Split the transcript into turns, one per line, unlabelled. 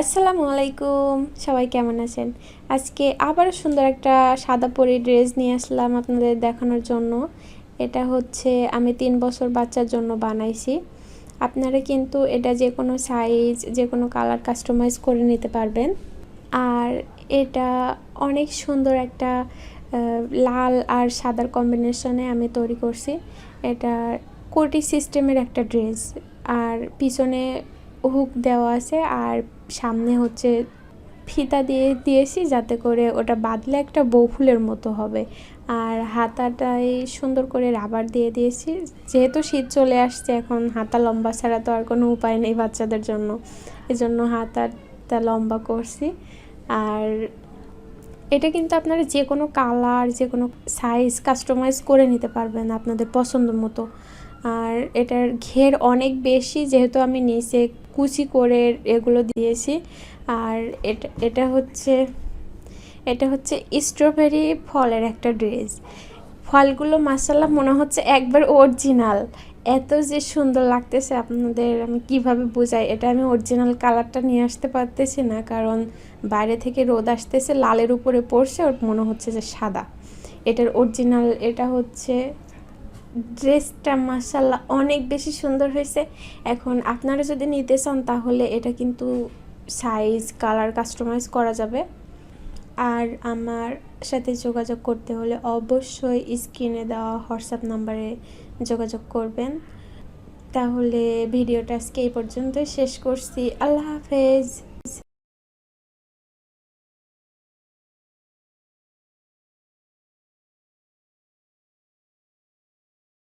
আসসালামু আলাইকুম সবাই কেমন আছেন? আজকে আবার সুন্দর একটা সাদা পরি ড্রেস নিয়ে আসলাম আপনাদের দেখানোর জন্য। এটা হচ্ছে আমি তিন বছর বাচ্চার জন্য বানাইছি। আপনারা কিন্তু এটা যে কোনো সাইজ যে কোনো কালার কাস্টমাইজ করে নিতে পারবেন। আর এটা অনেক সুন্দর একটা লাল আর সাদার কম্বিনেশনে আমি তৈরি করছি। এটা কোটি সিস্টেমের একটা ড্রেস আর পিছনে হুক দেওয়া আছে আর সামনে হচ্ছে ফিতা দিয়ে দিয়েছি যাতে করে ওটা বাঁধলে একটা বউ ফুলের মতো হবে। আর হাতাটাই সুন্দর করে রাবার দিয়ে দিয়েছি। যেহেতু শীত চলে আসছে এখন হাতা লম্বা ছাড়া তো আর কোনো উপায় নেই বাচ্চাদের জন্য। এজন্য হাতাটা লম্বা করছি। আর এটা কিন্তু আপনারা যে কোনো কালার যে কোনো সাইজ কাস্টমাইজ করে নিতে পারবেন আপনাদের পছন্দ মতো। আর এটার ঘের অনেক বেশি, যেহেতু আমি নিচে কুচি করে এগুলো দিয়েছি। আর এটা এটা হচ্ছে এটা হচ্ছে স্ট্রবেরি ফলের একটা ড্রেস ফলগুলো মাসাল্লাহ মনে হচ্ছে একবার অরিজিনাল এত যে সুন্দর লাগতেছে আপনাদের, আমি কীভাবে বোঝাই? এটা আমি অরিজিনাল কালারটা নিয়ে আসতে পারতেছি না, কারণ বাইরে থেকে রোদ আসতেছে, লালের উপরে পড়ছে, ওর মনে হচ্ছে যে সাদা। এটার অরিজিনাল এটা হচ্ছে ড্রেসটা মাসাল্লাহ অনেক বেশি সুন্দর হয়েছে। এখন আপনারা যদি নিতে চান তাহলে এটা কিন্তু সাইজ কালার কাস্টমাইজ করা যাবে। আর আমার সাথে যোগাযোগ করতে হলে অবশ্যই স্ক্রিনে দেওয়া হোয়াটসঅ্যাপ নাম্বারে যোগাযোগ করবেন। তাহলে ভিডিওটা আজকে এই পর্যন্তই। শেষ করছি। আল্লাহ হাফেজ।